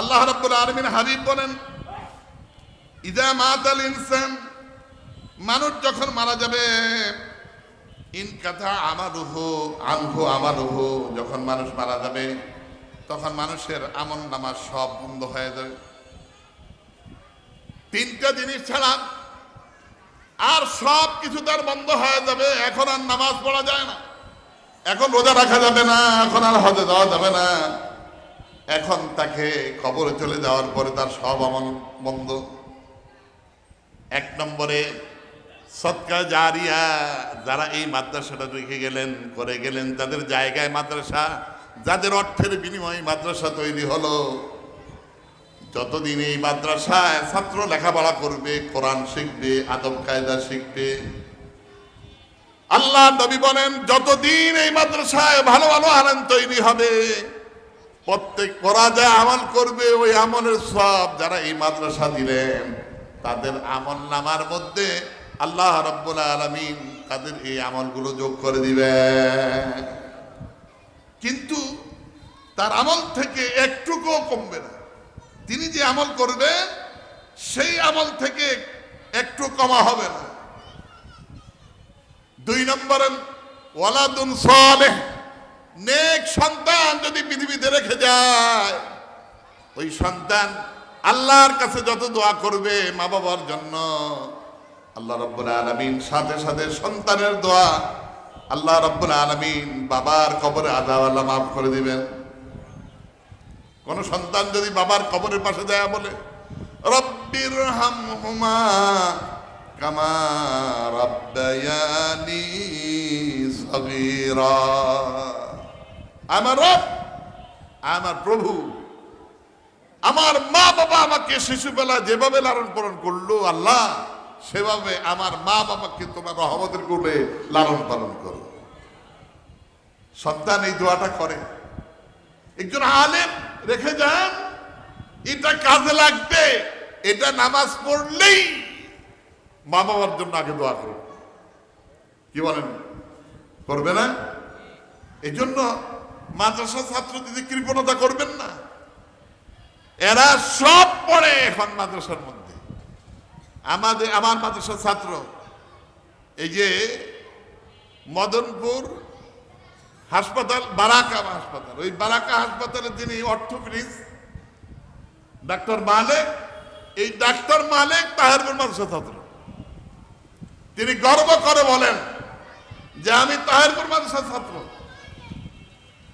আল্লাহ রাব্বুল আলামিন হাবিব বলেন ইদা মাতাল ইনসান, মানুষ যখন মারা যাবে, ইন কথা আমালুহু আনহু আমালুহু, যখন মানুষ মারা যাবে, তখন মানুষের আমল নামাজ সব বন্ধ হয়ে যাবে। তিনটা জিনিস ছাড়া আর সব কিছু তার বন্ধ হয়ে যাবে, এখন আর নামাজ পড়া যায় না। এখন রোজা রাখা যাবে না, এখন আর হজে যাওয়া যাবে না। এখন তাকে কবরে চলে যাওয়ার পরে তার সব আমল বন্ধ। এক নম্বরে, সৎকা জারিয়া, যারা এই মাদ্রাসাটা রেখে গেলেন, করে গেলেন, তাদের জায়গায় মাদ্রাসা, যাদের অর্থের বিনিময়ে মাদ্রাসা তৈরি হলো। যতদিন এই মাদ্রাসায় ছাত্র লেখাপড়া করবে, কোরআন শিখবে, আদব কায়দা শিখবে, আল্লাহ নবী বলেন, যতদিন এই মাদ্রাসায় ভালো ভালো আনন্দ তৈরি হবে প্রত্যেক করা যা আমল করবে ওই আমলের সব যারা এই মাদ্রাসা দিলেন। তাদের আমল নামার মধ্যে আল্লাহ রব্বুল আলমিন তাদের এই আমলগুলো যোগ করে দিবে কিন্তু তার আমল থেকে একটুকুও কমবে না। তিনি যে আমল করবেন, সেই আমল থেকে একটু কমা হবে না। দুই নম্বরে, ওয়ালাদুন সালেহ নেক সন্তান যদি পৃথিবীতে রেখে যায়, ওই সন্তান আল্লাহর কাছে যত দোয়া করবে মা বাবার জন্য। আল্লাহ রব্বুল আলমিন সাথে সাথে সন্তানের দোয়া আল্লাহ রব্বুল আলমিন বাবার কবরে আদা আল্লাহ মাফ করে দিবেন। কোন সন্তান যদি বাবার কবরের পাশে যায় বলে রব্বির হামহুমা কামা রব্বায়ানি সগীরা। আমার রব, আমার প্রভু, আমার মা বাবা আমাকে শিশুবেলা যেভাবে লালন পালন করল, আল্লাহ সেভাবে আমার মা বাবাকে তোমার রহমতের কোলে লালন পালন করো। সন্তান এই দোয়াটা করে। একজন আলেম রেখে যান, এটা কাজে লাগবে, এটা নামাজ পড়লেই মা বাবার জন্য আগে দোয়া করুন কি বলেন? করবে না? এই জন্য মাদ্রাসা ছাত্র দিদি কৃপণতা করবেন না। এরা সব পড়ে এখন মাদ্রাসার মধ্যে। আমাদের আমার মাদ্রাসার ছাত্র, এই যে মদনপুর হাসপাতাল, বারাকা হাসপাতাল। ওই বারাকা হাসপাতালে যিনি অর্থোপেডিক্স ডাক্তার মালেক, এই ডাক্তার মালেক তাহেরপুর মাদ্রাসা ছাত্র। তিনি গর্ব করে বলেন যে আমি তাহেরপুর মাদ্রাসার ছাত্র।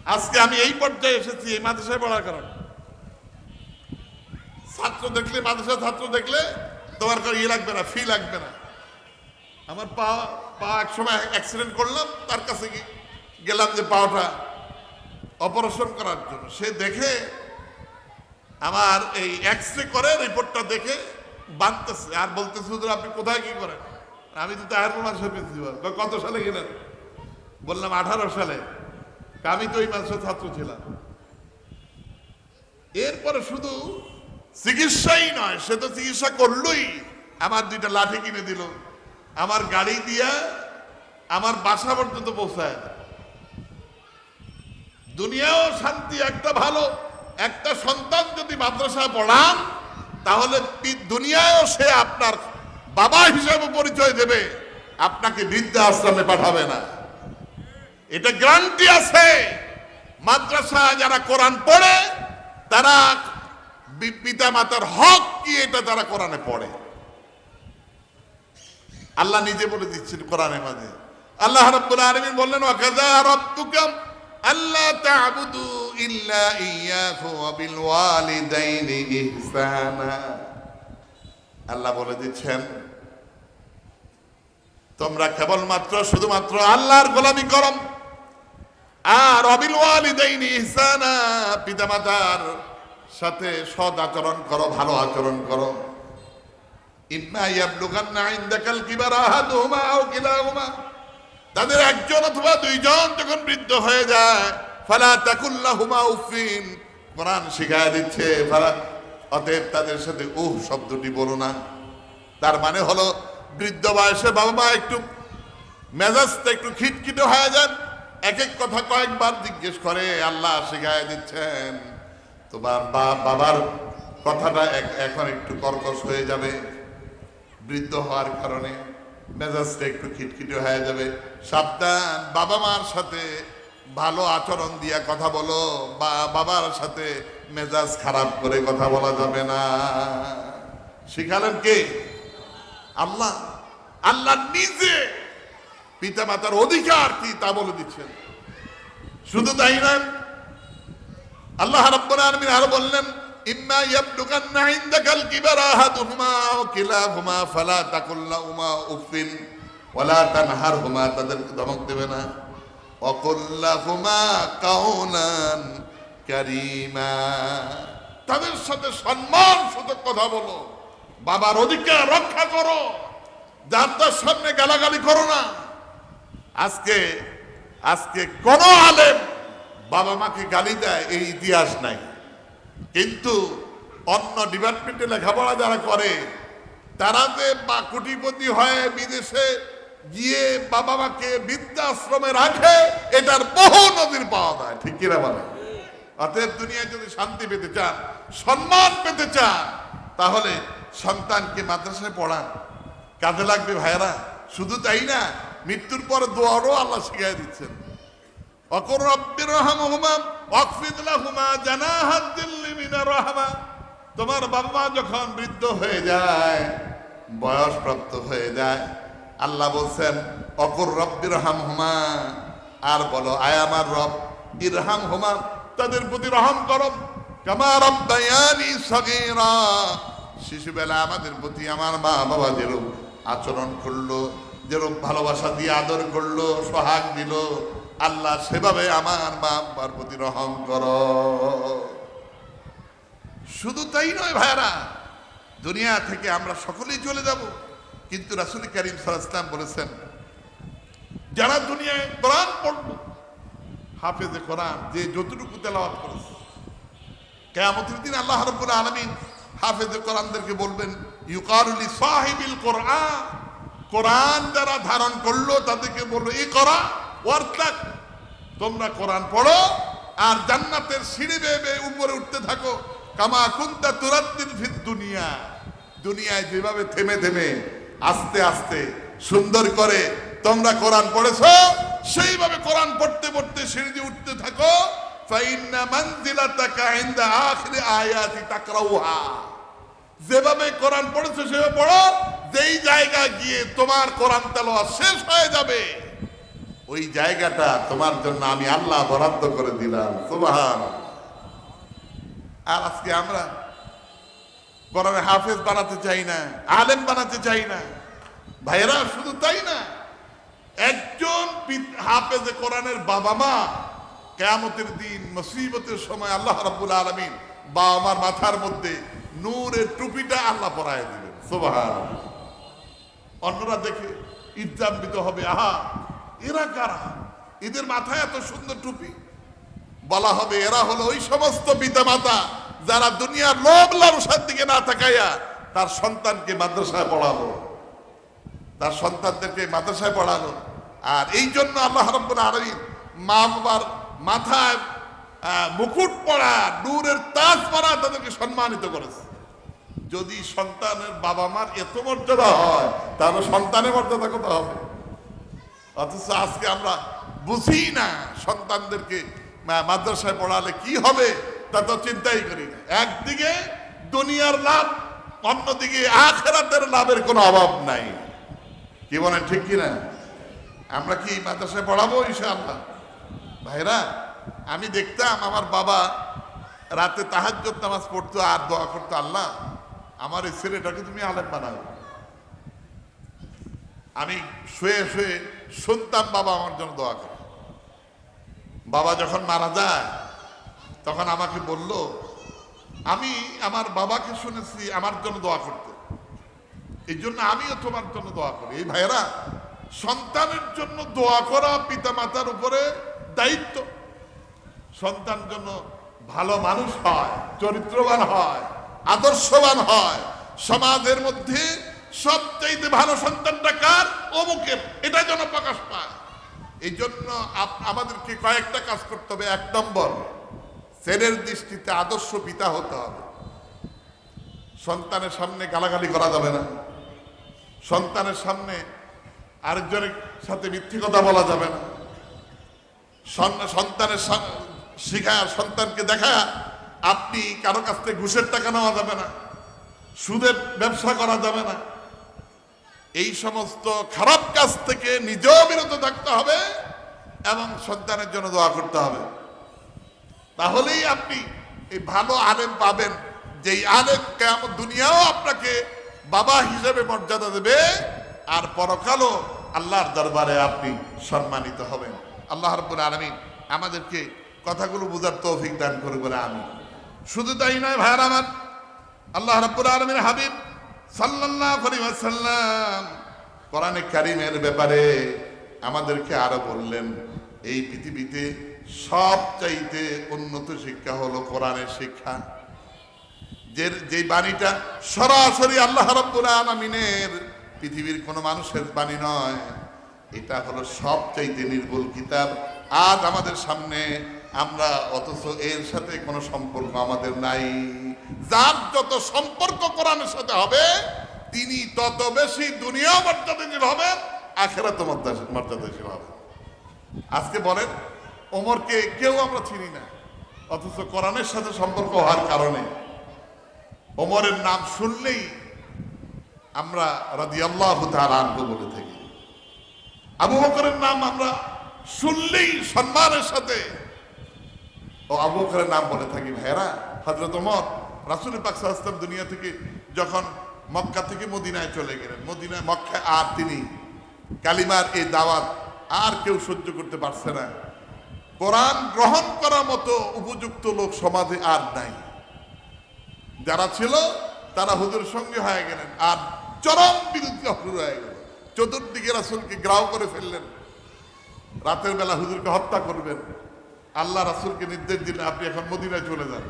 আজকে আমি এই পর্যায়ে এসেছি, এই মাদ্রাসায় পড়ার কারণে। ছাত্র দেখলে মাদ্রাসা ছাত্র দেখলে তোমার ইয়ে লাগবে না ফি লাগবে না। আমার পা পা এক সময় অ্যাক্সিডেন্ট করলাম, তার কাছে গেলাম যে পাওটা অপারেশন করার জন্য। সে দেখে আমার এই এক্স রে করে রিপোর্টটা দেখে বাঁধতেছে আর বলতেছে, হুজুর, আপনি কোথায় কি করেন? আমি তো তাহের মাসে প্রিন্সিপাল কত সালে গেলেন? বললাম, আঠারো সালে। আমি তো ওই মাসে ছাত্র ছিলাম। এরপরে শুধু চিকিৎসাই নয়, সে তো চিকিৎসা করলোই। আমার দুইটা লাঠি কিনে দিল। আমার গাড়ি দিয়া আমার বাসা পর্যন্ত পৌঁছায়। দুনিয়াও শান্তি, একটা ভালো। একটা সন্তান যদি মাদ্রাসায় পড়ান, তাহলে দুনিয়ায়ও সে আপনার বাবা হিসেবে পরিচয় দেবে। আপনাকে বৃদ্ধা আশ্রমে পাঠাবে না। এটা গ্যারান্টি আছে। মাদ্রাসা যারা কোরআন পড়ে, তারা পিতা মাতার হক কি এটা তারা কোরআনে পড়ে। আল্লাহ নিজে বলে দিচ্ছেন কোরআনের মাঝে। আল্লাহ রাব্বুল বললেন ওয়াকাযা রাব্বুকা আল্লা তা'বুদু ইল্লা ইয়াহু ওয়া বিল ইহসানা। আল্লাহ বলে দিচ্ছেন, তোমরা কেবলমাত্র, শুধুমাত্র আল্লাহর গোলামি করো। আর অবিল ওয়ালিদাইনি ইহসানা, পিতামাতার সাথে সৎ আচরণ করো, ভালো আচরণ করো। ইম্মা ইয়াবলুগান্না ইনদাকাল কিবারা আহাদুহুমা আও কিলাহুমা। তাদের একজন অথবা দুইজন যখন বৃদ্ধ হয়ে যায়, ফালা তাকুল্লাহুমা উফিন কোরআন শিখায় দিচ্ছে, ফালা, অতএব তাদের সাথে উহ শব্দটি বলো না। তার মানে হলো, বৃদ্ধ বয়সে বাবা মা একটু মেজাজটা একটু খিটখিটে হয়ে যান। এক এক কথা কয়েকবার জিজ্ঞেস করে, আল্লাহ শিখায় দিচ্ছেন। তোমার বাবার কথাটা এখন একটু কর্কশ হয়ে যাবে, বৃদ্ধ হওয়ার কারণে মেজাজটা একটু খিটখিটে হয়ে যাবে। সাবধান, বাবা মার সাথে ভালো আচরণ দিয়া কথা বলো, বা, বাবার সাথে মেজাজ খারাপ করে কথা বলা যাবে না। শিখালেন কে? আল্লাহ। আল্লাহ নিজে। পিতা মাতার অধিকার কি তা বলে দিচ্ছেন। শুধু তাই না আল্লাহ রাব্বুল আলামিন আরও বললেন, ইম্মা ইয়াবলুগান্না ইনদাকাল কিবারা আহাদুহুমা আও কিলাহুমা ফালা তাকুল লাহুমা উফিন ওয়ালা তানহারহুমা। তাদেরকে ধমক দেবে না। ওয়াকুল লাহুমা কাউলান কারীমা। তাদের সাথে সম্মান সূচক কথা বলো। বাবার অধিকার রক্ষা করো। যার তার সামনে গালাগালি করো না। আজকে আজকে কোন আলেম বাবা মাকে গালি দেয়, এই ইতিহাস নাই। কিন্তু অন্য ডিপার্টমেন্টে লেখাপড়া যারা করে, তারা যে বা কোটিপতি হয়ে বিদেশে গিয়ে বাবা মাকে বৃদ্ধাশ্রমে রাখে, এটার বহু নদীর পাওয়া যায়, ঠিক কিনা বলে? অতএব দুনিয়ায় যদি শান্তি পেতে চান, সম্মান পেতে চান, তাহলে সন্তানকে মাদ্রাসায় পড়ান। কাজে লাগবে ভাইরা শুধু তাই না মৃত্যুর পর দোয়ারও আল্লাহ শিখাই দিচ্ছেন। অকর রব্বির রহমহুমা, ওয়াকফিদ লাহুমা জানাহাদ দিল্লি মিনার রাহমা। তোমার বাবা যখন বৃদ্ধ হয়ে যায়, বয়স প্রাপ্ত হয়ে যায়, আল্লাহ বলছেন, অকর রব্বির রহমহুমা, আর বলো, আয় আমার রব ইরহাম হুমা তাদের প্রতি রহম করো। কামা রব্বায়ানি সগীরা। শিশুবেলা আমাদের প্রতি আমার মা বাবা যেরূপ আচরণ করল যেরূপ ভালোবাসা দিয়ে আদর করল, সোহাগ দিল, আল্লাহ সেভাবে আমার মা প্রতি রহম কর। শুধু তাই নয় ভাইরা দুনিয়া থেকে আমরা সকলেই চলে যাব। কিন্তু রাসুল করিম সাল্লাম বলেছেন, যারা দুনিয়ায় কোরআন পড়ল, হাফেজে কোরআন, যে যতটুকু তেলাওয়াত করেছে, কেয়ামতের দিন আল্লাহ রব্বুল আলমিন হাফেজে কোরআনদেরকে বলবেন ইউকারুলি সাহিবিল কোরআন। কোরআন যারা ধারণ করল তাদেরকে বলল, এই করা ওয়ার্তাক তোমরা কোরআন পড়ো আর জান্নাতের সিঁড়ি বেয়ে উপরে উঠতে থাকো। কামা কুন্তা তুরাদ্দিন ফির দুনিয়া। দুনিয়ায় যেভাবে থেমে থেমে, আস্তে আস্তে, সুন্দর করে তোমরা কোরআন পড়েছ, সেইভাবে কোরআন পড়তে পড়তে সিঁড়ি দিয়ে উঠতে থাকো। যেভাবে কোরআন পড়েছো, সেভাবে পড়ো। যেই জায়গা গিয়ে তোমার কোরআন তেলোয়া শেষ হয়ে যাবে, ওই জায়গাটা তোমার জন্য আমি আল্লাহ বরাদ্দ করে দিলাম। সুবহান আর আজকে আমরা কোরআনে হাফেজ বানাতে চাই না, আলেম বানাতে চাই না। ভাইয়েরা, শুধু তাই না, একজন হাফেজে কোরআনের বাবা মা কেয়ামতের দিন, মুসিবতের সময় আল্লাহ রাব্বুল আলামিন বাবা মার মাথার মধ্যে নূরের টুপিটা আল্লাহ পরায় দিবেন। সুবহান অন্যরা দেখে ইজ্জাম্বিত হবে। আহা, এরা কারা? এদের মাথায় এত সুন্দর টুপি। বলা হবে এরা হলো ওই সমস্ত পিতা মাতা যারা দুনিয়ার লোভ লালসার দিকে না তাকাইয়া তার সন্তানকে মাদ্রাসায় পড়ালো। তার সন্তানদেরকে মাদ্রাসায় পড়ালো। আর এই জন্য আল্লাহ রব্বুল আলামিন মা বাবার মাথায় মুকুট পড়া নূরের তাজ পরা তাদেরকে সম্মানিত করেছে। যদি সন্তানের বাবা মার এত মর্যাদা হয়, তাহলে সন্তানের মর্যাদা কত হবে? অথচ আজকে আমরা বুঝি না সন্তানদেরকে মাদ্রাসায় পড়ালে কি হবে, তা তো চিন্তাই করি না। একদিকে দুনিয়ার লাভ, অন্যদিকে আখেরাতের লাভের কোনো অভাব নাই। কি বলেন, ঠিক কিনা? আমরা কি মাদ্রাসায় পড়াবো, ইনশাআল্লাহ? ভাইরা, আমি দেখতাম আমার বাবা রাতে তাহাজ্জুদ নামাজ পড়তো আর দোয়া করতো আল্লাহ। আমার এই ছেলেটাকে তুমি আলেম বানাও। আমি শুয়ে শুয়ে শুনতাম বাবা আমার জন্য দোয়া করে। বাবা যখন মারা যায়, তখন আমাকে বলল, আমি আমার বাবাকে শুনেছি, আমার জন্য দোয়া করতে। এই জন্য আমিও তোমার জন্য দোয়া করি। এই ভাইয়েরা, সন্তানের জন্য দোয়া করা পিতা মাতার উপরে দায়িত্ব। সন্তান জন্য ভালো মানুষ হয়, চরিত্রবান হয় আদর্শবান হয়। সমাজের মধ্যে সবচাইতে ভালো সন্তানটা কার? অমুকের। এটা যেন প্রকাশ পায়। এই জন্য আমাদেরকে কয়েকটা কাজ করতে হবে। এক নম্বর ছেলের দৃষ্টিতে আদর্শ পিতা হতে হবে। সন্তানের সামনে গালাগালি করা যাবে না। সন্তানের সামনে আরেকজনের সাথে মিথ্যে কথা বলা যাবে না। সন্তানের শিখা সন্তানকে দেখা আপনি কারও কাছ থেকে ঘুষের টাকা নেওয়া যাবে না, সুদের ব্যবসা করা যাবে না। এই সমস্ত খারাপ কাজ থেকে নিজেও বিরত থাকতে হবে এবং সন্তানের জন্য দোয়া করতে হবে। তাহলেই আপনি এই ভালো আলেম পাবেন, যেই আলেম কেমন দুনিয়াও আপনাকে বাবা হিসেবে মর্যাদা দেবে আর পরকালও আল্লাহর দরবারে আপনি সম্মানিত হবেন। আল্লাহ রব্বুল আলমিন আমাদেরকে কথাগুলো বোঝার তৌফিক দান করে বলে আমি শুধু তাই নয় ভাইয়ার আমার। আল্লাহ রব্বুল আলমিন হাবিব সাল্লাল্লাহু আলাইহি ওয়াসাল্লাম কোরআনে কারিমের ব্যাপারে আমাদেরকে আরও বললেন, এই পৃথিবীতে সবচাইতে উন্নত শিক্ষা হলো কোরআনের শিক্ষা। যে যে বাণীটা সরাসরি আল্লাহ রাব্বুল আলামিনের পৃথিবীর কোনো মানুষের বাণী নয়, এটা হলো সবচাইতে নির্ভুল কিতাব। আজ আমাদের সামনে আমরা অথচ এর সাথে কোনো সম্পর্ক আমাদের নাই। যার যত সম্পর্ক কোরআনের সাথে হবে, তিনি তত বেশি দুনিয়া মর্যাদাশীল হবেন আখেরাত মর্যাদাশীল হবেন আজকে বলেন, ওমরকে কেউ আমরা চিনি না, অথচ কোরআনের সাথে সম্পর্ক হওয়ার কারণে। ওমরের নাম শুনলেই আমরা রাজি আল্লাহ আনব বলে থাকি। আবু বকরের নাম আমরা শুনলেই সম্মানের সাথে ও আবু বকরের নাম বলে থাকি ভাইরা হজরত ওমর, রাসুল পাক সাল্লাম দুনিয়া থেকে যখন মক্কা থেকে মদিনায় চলে গেলেন, মদিনায় মক্কায় আর তিনি কালিমার এই দাওয়াত আর কেউ সহ্য করতে পারছে না। কোরআন গ্রহণ করার মতো উপযুক্ত লোক সমাজে আর নাই। যারা ছিল, তারা হুজুর সঙ্গে হয়ে গেলেন আর চরম বিরুদ্ধে শুরু হয়ে গেল। চতুর্দিকে রাসুলকে গ্রাও করে ফেললেন। রাতের বেলা হুজুরকে হত্যা করবেন। আল্লাহ রাসুলকে নির্দেশ দিলেন, আপনি এখন মদিনায় চলে যান।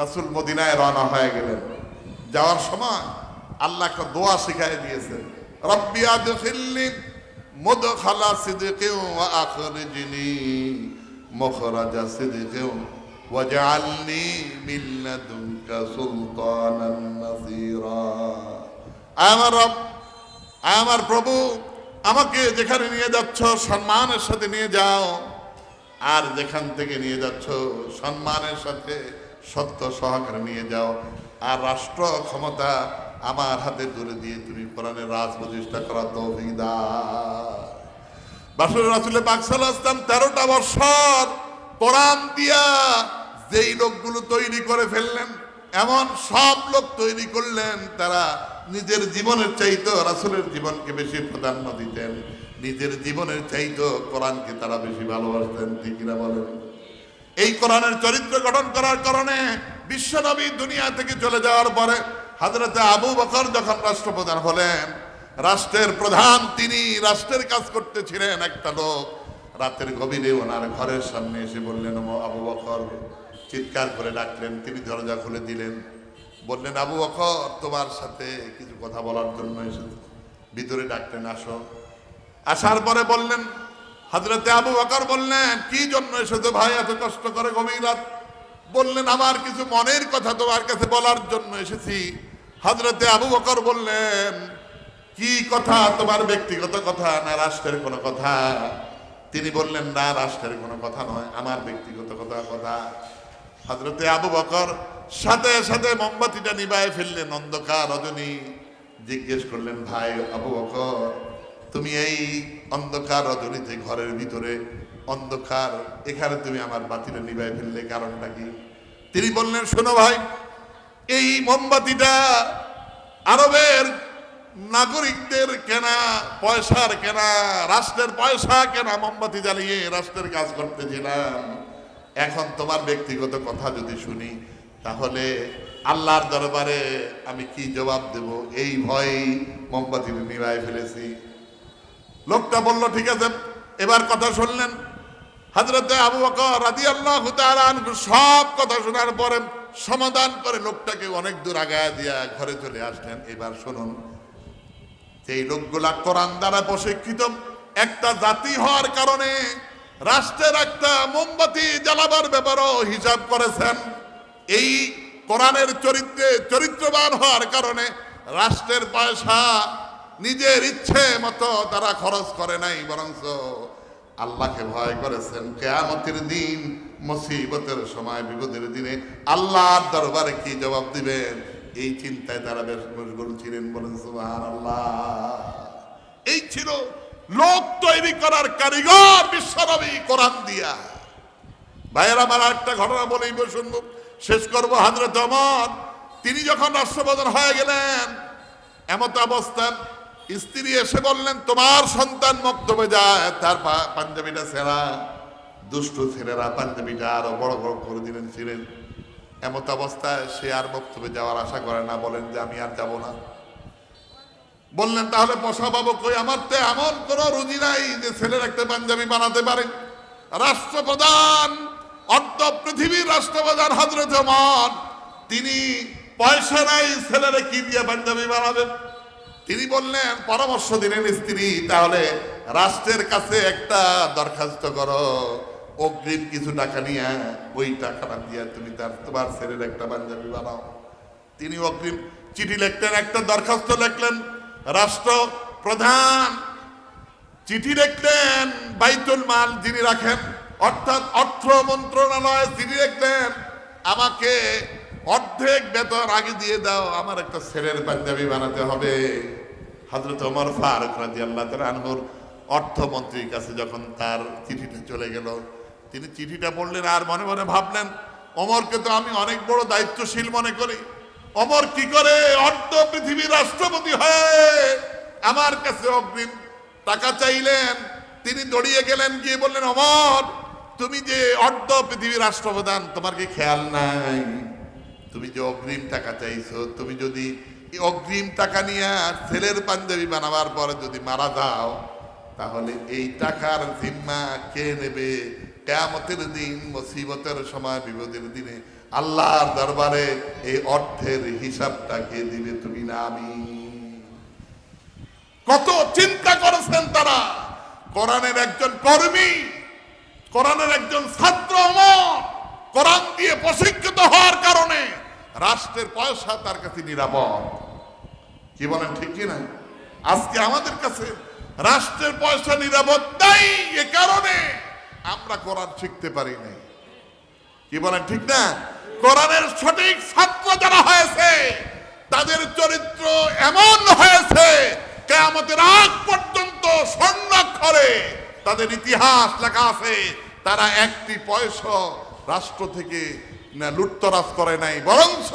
রাসুল মদিনায় রওনা হয়ে গেলেন। যাওয়ার সময় আল্লাহ একটা দোয়া শিখাই দিয়েছেন, রব্বি আদখিলনি মুদখালা সিদকিন ওয়া আখরিজনি মুখরাজা সিদকিন ওয়াজআলনি মিন লাদুনকা সুলতানান নাসীরা। আমার আমার প্রভু, আমাকে যেখানে নিয়ে যাচ্ছ, সম্মানের সাথে নিয়ে যাও। আর যেখান থেকে নিয়ে যাচ্ছ, সম্মানের সাথে সত্য সহকারে নিয়ে যাও। আর রাষ্ট্র ক্ষমতা আমার হাতে তুলে দিয়ে তুমি কোরআনের রাজ প্রতিষ্ঠা করা তৌফিক দাও। বাসুর রাসুলে আসলাম তেরোটা বছর কোরআন দিয়া যেই লোকগুলো তৈরি করে ফেললেন, এমন সব লোক তৈরি করলেন, তারা নিজের জীবনের চাইতো রাসুলের জীবনকে বেশি প্রাধান্য দিতেন। নিজের জীবনের চাইতো কোরআনকে তারা বেশি ভালোবাসতেন, ঠিক কিনা বলেন? এই কোরআনের চরিত্র গঠন করার কারণে বিশ্বনবী দুনিয়া থেকে চলে যাওয়ার পরে হাজরতে আবু বকর যখন রাষ্ট্রপ্রধান হলেন, রাষ্ট্রের প্রধান তিনি রাষ্ট্রের কাজ করতেছিলেন একটা লোক। রাতের গভীরে ওনার ঘরের সামনে এসে বললেন আবু বকর। চিৎকার করে ডাকলেন, তিনি দরজা খুলে দিলেন। বললেন, আবু বকর, তোমার সাথে কিছু কথা বলার জন্য এসে ভিতরে ডাকলেন, আসো। আসার পরে বললেন হজরতে আবু বকর বললেন, কি জন্য এসেছ ভাই, এত কষ্ট করে গভীর রাত? বললেন, আমার কিছু মনের কথা তোমার কাছে বলার জন্য এসেছি। হজরতে আবু বকর বললেন, কি কথা? তোমার ব্যক্তিগত কথা না রাষ্ট্রের কোনো কথা? তিনি বললেন, না, রাষ্ট্রের কোনো কথা নয়, আমার ব্যক্তিগত কথা কথা। হজরতে আবু বকর সাথে সাথে মোমবাতিটা নিবায় ফেললেন, অন্ধকার রজনী। জিজ্ঞেস করলেন, ভাই, আবু বকর তুমি এই অন্ধকার রজনীতে ঘরের ভিতরে, অন্ধকার, এখানে তুমি আমার বাতিটা নিবাই ফেললে কারণটা কি? তিনি বললেন, শোনো ভাই, এই মোমবাতিটা আরবের নাগরিকদের কেনা পয়সার কেনা, রাষ্ট্রের পয়সা কেনা মোমবাতি জ্বালিয়ে রাষ্ট্রের কাজ করতেছিলাম। এখন তোমার ব্যক্তিগত কথা যদি শুনি, তাহলে আল্লাহর দরবারে আমি কি জবাব দেব? এই ভয়েই মোমবাতি নিভাই ফেলেছি। লোকটা বলল, ঠিক আছে, এবার কথা শুনলেন। হাজরতে আবু বকর আল্লাহ সব কথা শোনার পরে সমাধান করে লোকটাকে অনেক দূর আগায় দিয়া ঘরে চলে আসলেন। এবার শুনুন এই লোকগুলা কোরআন দ্বারা প্রশিক্ষিত, একটা জাতি হওয়ার কারণে রাষ্ট্রের একটা মোমবাতি জ্বালাবার ব্যাপারও হিসাব করেছেন। এই কোরআনের চরিত্রে, চরিত্রবান হওয়ার কারণে রাষ্ট্রের পয়সা নিজের ইচ্ছে মতো তারা খরচ করে নাই, বরঞ্চ আল্লাহকে ভয় করেছেন। কেয়ামতের দিন, মুসিবতের সময়, বিপদের দিনে আল্লাহর দরবারে কি জবাব দিবেন? এই চিন্তায় তারা বেশ মশগুল ছিলেন বলেন, সুবহানাল্লাহ। এই ছিল লোক তৈরি করার কারিগর বিশ্বনবী কোরআন দিয়া। ভাইয়ের, আমার একটা ঘটনা বলেই শুনব। শেষ করব হাজরত অমর তিনি যখন রাষ্ট্রপ্রধান হয়ে গেলেন, এমত অবস্থা স্ত্রী এসে বললেন, তোমার সন্তান মক্তবে যায়, তার পাঞ্জাবিটা ছেঁড়া দুষ্টু ছেলেরা পাঞ্জাবিটা আরও বড় বড় করে দিলেন ছিলেন। এমত অবস্থায় সে আর বক্তব্যে যাওয়ার আশা করে না, বলেন যে আমি আর যাব না। বললেন, তাহলে পশা বাবু কই? আমার তো এমন কোন রুজি নাই যে ছেলের একটা পাঞ্জাবি বানাতে পারে। রাষ্ট্রপ্রধান, অর্ধ পৃথিবীর রাষ্ট্রপ্রধান হজরত তিনি পয়সা নাই, ছেলেরা কি দিয়ে পাঞ্জাবি বানাবেন? তিনি বললেন, পরামর্শ দিলেন স্ত্রী, তাহলে রাষ্ট্রের কাছে একটা দরখাস্ত করো। অগ্রিম কিছু টাকা নিয়ে ওই টাকাটা দিয়ে তুমি তার, তোমার ছেলের একটা পাঞ্জাবি বানাও। তিনি অগ্রিম চিঠি লিখলেন, একটা দরখাস্ত লিখলেন, রাষ্ট্র প্রধান। চিঠি লিখলেন, বাইতুল মাল যিনি রাখেন, অর্থাৎ অর্থ মন্ত্রণালয় চিঠি লিখলেন, আমাকে অর্ধেক বেতন আগে দিয়ে দাও, আমার একটা ছেলের পাঞ্জাবি বানাতে হবে। হজরত ওমর ফারুক রাজি আল্লাহ আনহুর অর্থমন্ত্রীর কাছে যখন তার চিঠিটা চলে গেল, তিনি চিঠিটা পড়লেন আর মনে মনে ভাবলেন অমরকে তো আমি অনেক বড় দায়িত্বশীল মনে করি। অমর কি করে অর্ধ পৃথিবীর রাষ্ট্রপতি হয়ে আমার কাছে অগ্রিম টাকা চাইলেন? তিনি দড়িয়ে গেলেন, গিয়ে বললেন অমর তুমি যে অর্ধ পৃথিবীর রাষ্ট্রপ্রধান, তোমার কি খেয়াল নাই? তুমি যে অগ্রিম টাকা চাইছো, তুমি যদি অগ্রিম টাকা নিয়ে ছেলের পাঞ্জাবি বানাবার পরে যদি মারা যাও, তাহলে এই টাকার জিম্মা কে নেবে? কেয়ামতের দিন, মুসিবতের সময়, বিপদের দিনে আল্লাহর দরবারে এই অর্থের হিসাবটা কে দিবে তুমি না আমি? কত চিন্তা করেছেন তারা। কোরআনের একজন কর্মী, কোরআনের একজন ছাত্র কোরআন দিয়ে প্রশিক্ষিত হওয়ার কারণে রাষ্ট্রের পয়সা তার কাছে নিরাপদ। কি বলেন, ঠিক কি না? আজকে আমাদের কাছে রাষ্ট্রের পয়সা নিরাপদ নাই এ কারণে আমরা কোরআন শিখতে পারি নাই। কি বলেন, ঠিক না? কোরআনের সঠিক ছাত্র যারা হয়েছে, তাদের চরিত্র এমন হয়েছে, কেয়ামতের আগ পর্যন্ত স্বর্ণাক্ষরে তাদের ইতিহাস লেখা আছে, তারা একটি পয়সা রাষ্ট্র থেকে না লুটতরাজ করে নাই, বরঞ্চ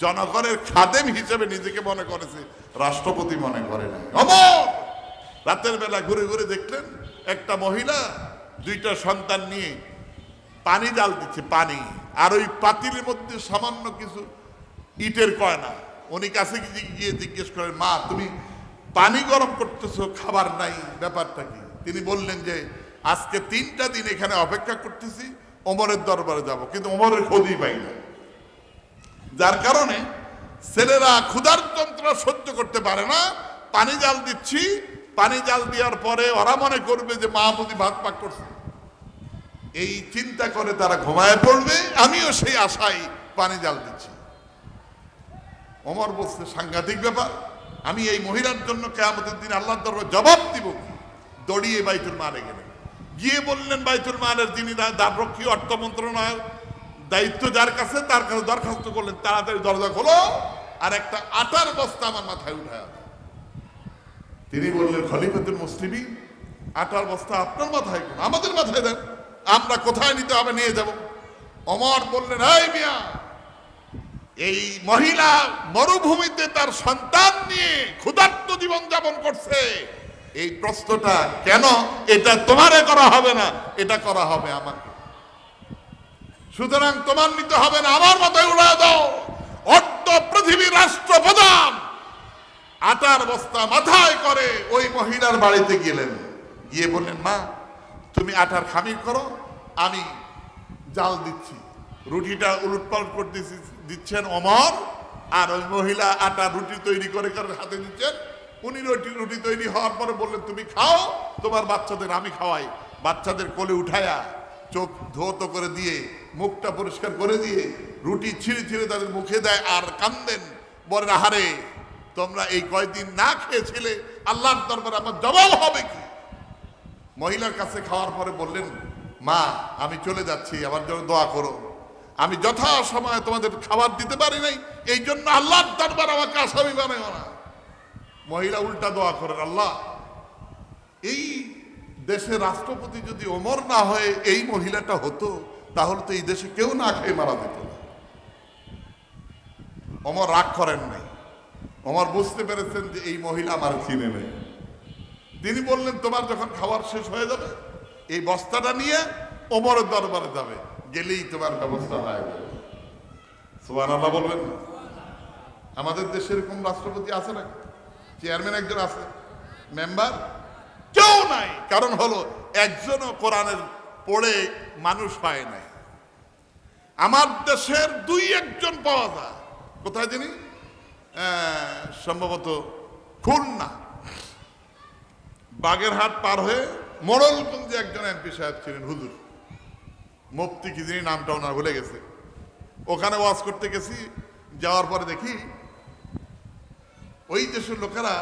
জনগণের খাদেম হিসেবে নিজেকে মনে করেছে, রাষ্ট্রপতি মনে করে নাই। অমর! রাতের বেলা ঘুরে ঘুরে দেখলেন, একটা মহিলা দুইটা সন্তান নিয়ে পানি জাল দিচ্ছে, পানি। আর ওই পাতিলের মধ্যে সামান্য কিছু ইটের কয়না। উনি কাছে গিয়ে- গিয়ে জিজ্ঞেস করেন, মা, তুমি পানি গরম করতেছো, খাবার নাই, ব্যাপারটা কি? তিনি বললেন যে, আজকে তিনটা দিন এখানে অপেক্ষা করতেছি ওমরের দরবারে যাব, কিন্তু ওমরের খোঁজই পাই না। যার কারণে ছেলেরা ক্ষুধার যন্ত্রণা সহ্য করতে পারে না, পানি জাল দিচ্ছি, পানি জাল দেওয়ার পরে ওরা মনে করবে যে মা বুঝি ভাত পাক করছে। এই চিন্তা করে তারা ঘুমায় পড়বে, আমিও সেই আশায় পানি জাল দিচ্ছি। অমর বলছে, সাংঘাতিক ব্যাপার, আমি এই মহিলার জন্য কেয়ামতের দিন আল্লাহ দরবার জবাব দিব দড়িয়ে বাইতুল মারে গেলেন। গিয়ে বললেন, বাইতুল মালের যিনি দ্বাররক্ষী অর্থ মন্ত্রণালয়ের দায়িত্ব যার কাছে, তার কাছে দরখাস্ত করলেন। তাড়াতাড়ি দরজা খোলো আর একটা আটার বস্তা আমার মাথায় উঠায় তিনি বললেন, খলিফাতুল মুসলিমি, আটার বস্তা আপনার মাথায় কেন? আমাদের মাথায় দেন। আমরা কোথায় নিতে হবে নিয়ে যাব। অমর বললেন, এই মিয়া, এই মহিলা মরুভূমিতে তার সন্তান নিয়ে ক্ষুধার্ত জীবন যাপন করছে। এই প্রশ্নটা কেন? এটা তোমারে করা হবে না, এটা করা হবে আমাকে। সুতরাং তোমার নিতে হবে না, আমার মাথায় উড়া দাও। অর্ধ পৃথিবীর রাষ্ট্রপ্রধান আটার বস্তা মাথায় করে ওই মহিলার বাড়িতে গেলেন। গিয়ে বললেন, মা, তুমি আটার খামির করো, আমি জাল দিচ্ছি। রুটিটা উলটপালট করে দিচ্ছি- দিচ্ছেন অমর, আর ওই মহিলা আটা রুটি তৈরি করে করে হাতে দিচ্ছেন উনি রুটি রুটি তৈরি হওয়ার পরে বললেন, তুমি খাও, তোমার বাচ্চাদের আমি খাওয়াই। বাচ্চাদের কোলে উঠায়া চোখ ধৌত করে দিয়ে, মুখটা পরিষ্কার করে দিয়ে, রুটি ছিঁড়ে ছিঁড়ে তাদের মুখে দেয় আর কান্দেন। বলেন, আহারে, তোমরা এই কয়দিন না খেয়েছিলে? আল্লাহর দরবারে আমার জবাব হবে কি? মহিলার কাছে খাওয়ার পরে বললেন, মা, আমি চলে যাচ্ছি, আমার জন্য দোয়া করো। আমি যথা সময় তোমাদের খাবার দিতে পারি নাই, এই জন্য আল্লাহর দরবার আমাকে আসামি বানায় না। মহিলা উল্টা দোয়া করেন, আল্লাহ, এই দেশে রাষ্ট্রপতি যদি ওমর না হয়ে এই মহিলাটা হতো, তাহলে তো এই দেশে কেউ না খেয়ে মারা যেত না। অমর রাগ করেন নাই। অমর বুঝতে পেরেছেন যে এই মহিলা আমার চিনে নেই। তিনি বললেন, তোমার যখন খাবার শেষ হয়ে যাবে, এই বস্তাটা নিয়ে ওমরের দরবারে যাবে, গেলেই তোমার ব্যবস্থা হয়ে যাবে। সুবান আল্লাহ বলবেন আমাদের দেশে এরকম রাষ্ট্রপতি আছে না চেয়ারম্যান একজন আছে মেম্বার কেউ নাই। কারণ হলো একজনও কোরআনের পড়ে মানুষ হয় নাই। আমার দেশের দুই একজন পাওয়া যায়। কোথায় জানি সম্ভবত খুলনা। বাগেরহাট পার হয়ে মোড়লগঞ্জে একজন এমপি সাহেব ছিলেন হুজুর। মুফতি কি যিনি নামটা ওনার ভুলে গেছে। ওখানে ওয়াজ করতে গেছি যাওয়ার পরে দেখি ওই দেশের লোকেরা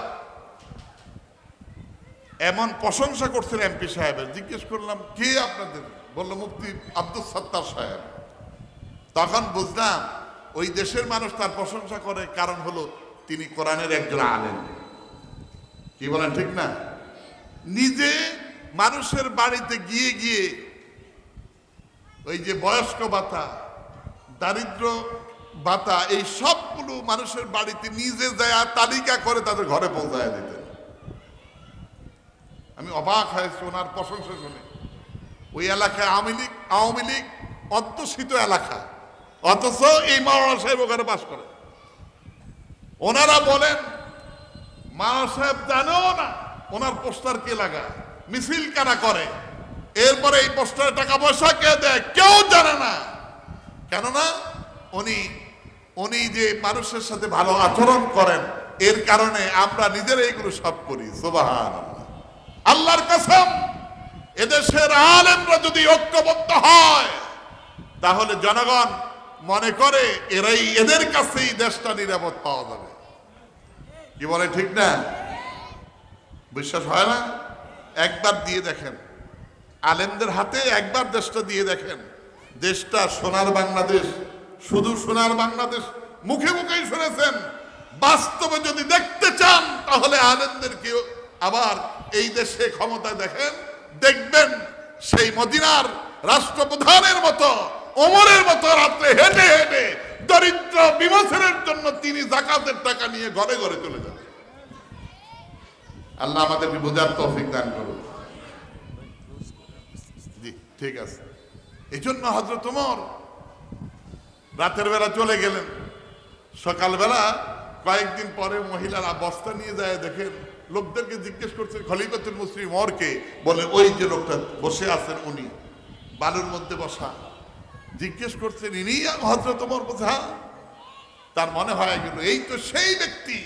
এমন প্রশংসা করছেন এমপি সাহেবের। জিজ্ঞেস করলাম, কে আপনাদের? বলল, মুফতি আব্দুল সত্তার সাহেব। তখন বুঝলাম, ওই দেশের মানুষ তার প্রশংসা করে, কারণ হলো তিনি কোরআনের একজন আলেন কি বলেন, ঠিক না? নিজে মানুষের বাড়িতে গিয়ে গিয়ে ওই যে বয়স্ক ভাতা, দারিদ্র ভাতা এই সবগুলো মানুষের বাড়িতে নিজে যায় তালিকা করে তাদের ঘরে পৌঁছায় দিতেন আমি অবাক হয়েছি ওনার প্রশংসা শুনে। ওই এলাকায় আওয়ামী লীগ আওয়ামী লীগ অধ্যুষিত এলাকা। অথচ এই মাওলানা সাহেব ওখানে বাস করে। ওনারা বলেন, মাওলানা সাহেব জানেও না ওনার পোস্টার কে লাগায়, মিছিল কারা করে। এরপরে এই পোস্টারে টাকা পয়সা কে দেয়, কেউ জানে না। কেননা উনি উনি যে মানুষের সাথে ভালো আচরণ করেন, এর কারণে আমরা নিজেরা এগুলো সব করি। সুবাহান আল্লাহর কসম, এদেশের আলেমরা যদি ঐক্যবদ্ধ হয়, তাহলে জনগণ মনে করে এরাই এদের কাছেই দেশটা নিরাপদ পাওয়া যাবে। কি বলে ঠিক না? বিশ্বাস হয় না? একবার দিয়ে দেখেন। আলেমদের হাতে একবার দেশটা দিয়ে দেখেন। দেশটা সোনার বাংলাদেশ শুধু সোনার বাংলাদেশ মুখে মুখেই শুনেছেন। বাস্তবে যদি দেখতে চান, তাহলে আলেমদেরকে আবার এই দেশে ক্ষমতায় দেখেন? দেখবেন সেই মদিনার রাষ্ট্রপ্রধানের মতো, ওমরের মতো রাত্রে হেঁটে হেঁটে দরিদ্র বিমোচনের জন্য তিনি জাকাতের টাকা নিয়ে ঘরে ঘরে চলে যান। আল্লাহ আমাদেরকে বোঝার তৌফিক দান করুন। ঠিক আছে। এই জন্য হজরত ওমর রাতের বেলা চলে গেলেন। সকালবেলা কয়েকদিন পরে মহিলারা বস্তা নিয়ে যায়, দেখেন, লোকদেরকে জিজ্ঞেস করছে, খলিফাতুল মুসলিম ওরকে বলে, ওই যে লোকটা বসে আছেন উনি, বালুর মধ্যে বসা। জিজ্ঞেস করছেন, ইনি হজরত ওমর বলছে হ্যাঁ? তার মনে হয় গেল এই তো সেই ব্যক্তি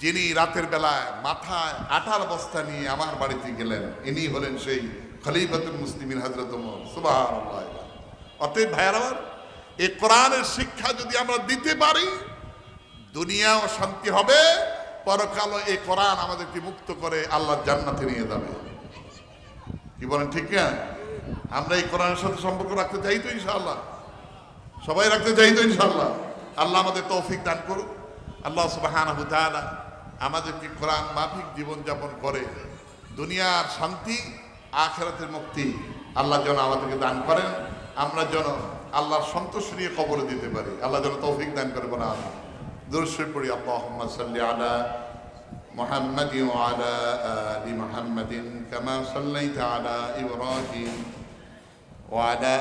যিনি রাতের বেলায় মাথায় আটার বস্তা নিয়ে আমার বাড়িতে গেলেন। ইনি হলেন সেই খলিফাতুল মুসলিমিন হজরত সুবহানাল্লাহ। অতএব ভাইয়ার এই কোরআনের শিক্ষা যদি আমরা দিতে পারি দুনিয়াও শান্তি হবে, পরকালও এই কোরআন আমাদেরকে মুক্ত করে আল্লাহর জান্নাতে নিয়ে যাবে। কি বলেন, ঠিক না? আমরা এই কোরআনের সাথে সম্পর্ক রাখতে চাই তো ইনশাআল্লাহ। সবাই রাখতে চাই তো ইনশাআল্লাহ। আল্লাহ আমাদের তৌফিক দান করুক। আল্লাহ সুবহানাহু তাআলা আমাদেরকে কোরআন মাফিক জীবনযাপন করে, দুনিয়ার শান্তি, আখেরাতের মুক্তি আল্লাহ যেন আমাদেরকে দান করেন। আমরা যেন আল্লাহর সন্তোষ নিয়ে কবরে দিতে পারি আল্লাহ যেন তৌফিক দান করে বলে আমি দুরুশ্বর পড়ি আল্লাহুম্মা সাল্লি আলা محمد وعلى آل محمد كما صليت على إبراهيم وعلى